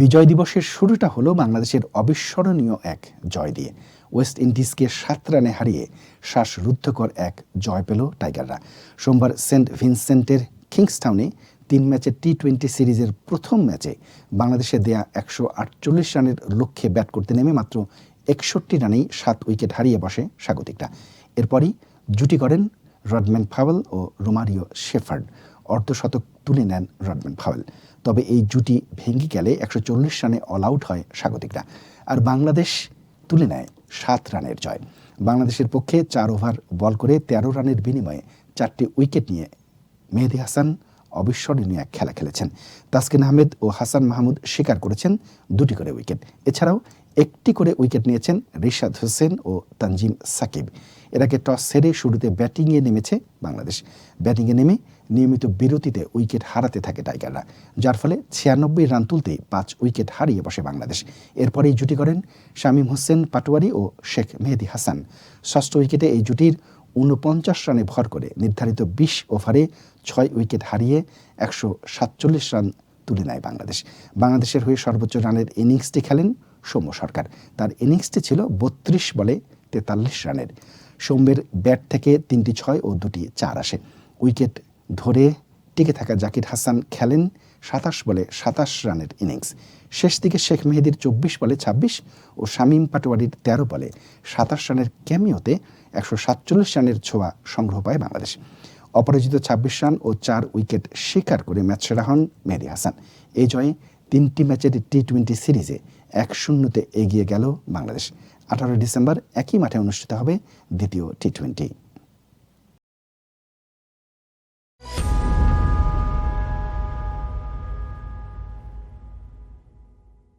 বিজয় দিবসের শুরুটা হলো বাংলাদেশের অবিস্মরণীয় এক জয় দিয়ে। ওয়েস্ট ইন্ডিজকে সাত রানে হারিয়ে শ্বাসরুদ্ধকর এক জয় পেল টাইগাররা। সোমবার সেন্ট ভিনসেন্টের কিংসটাউনে তিন ম্যাচের টি টোয়েন্টি সিরিজের প্রথম ম্যাচে বাংলাদেশে দেয়া একশো আটচল্লিশ রানের লক্ষ্যে ব্যাট করতে নেমে মাত্র একষট্টি রানেই সাত উইকেট হারিয়ে বসে স্বাগতিকরা। এরপরই জুটি করেন রডম্যান ফাওয়েল ও রোমারিও শেফার্ড। অর্ধশতক তুলে নেন রডম্যান ফাওয়েল। তবে এই জুটি ভেঙে গেলে একশো চল্লিশ রানে অল আউট হয় স্বাগতিকরা। আর বাংলাদেশ তুলে নেয় সাত রানের জয়। বাংলাদেশের পক্ষে চার ওভার বল করে তেরো রানের বিনিময়ে চারটি উইকেট নিয়ে মেহেদি হাসান অবিস্মরণীয় এক খেলা খেলেছেন। তাসকিন আহমেদ ও হাসান মাহমুদ স্বীকার করেছেন দুটি করে উইকেট। এছাড়াও একটি করে উইকেট নিয়েছেন রিশাদ হোসেন ও তানজিম সাকিব। আগে টস সেরে শুরুতে ব্যাটিংয়ে নেমেছে বাংলাদেশ। ব্যাটিংয়ে নেমে নিয়মিত বিরতিতে উইকেট হারাতে থাকে টাইগাররা, যার ফলে ছিয়ানব্বই রান তুলতেই পাঁচ উইকেট হারিয়ে বসে বাংলাদেশ। এরপরেই জুটি করেন শামীম হোসেন, পাটোয়ারি ও শেখ মেহেদি হাসান। ষষ্ঠ উইকেটে এই জুটির ঊনপঞ্চাশ রানে ভর করে নির্ধারিত বিশ ওভারে ছয় উইকেট হারিয়ে একশো সাতচল্লিশ রান তুলে নেয় বাংলাদেশ। বাংলাদেশের হয়ে সর্বোচ্চ রানের ইনিংসটি খেলেন সৌম্য সরকার। তার ইনিংসটি ছিল বত্রিশ বলে তেতাল্লিশ রানের। সৌম্যের ব্যাট থেকে তিনটি ছয় ও দুটি চার আসে। উইকেট ধরে টিকে থাকা জাকির হাসান খেলেন সাতাশ বলে সাতাশ রানের ইনিংস। শেষ দিকে শেখ মেহেদির চব্বিশ বলে ছাব্বিশ ও শামীম পাটোয়ারির তেরো বলে সাতাশ রানের ক্যামিওতে একশো সাতচল্লিশ রানের ছোঁয়া সংগ্রহ পায় বাংলাদেশ। অপরাজিত ছাব্বিশ রান ও চার উইকেট শিকার করে ম্যাচ সেরা হন মেহেদি হাসান। এই জয়ে তিনটি ম্যাচের টি টোয়েন্টি সিরিজে এক শূন্যতে এগিয়ে গেল বাংলাদেশ। আঠারোই ডিসেম্বর একই মাঠে অনুষ্ঠিত হবে দ্বিতীয় টি টোয়েন্টি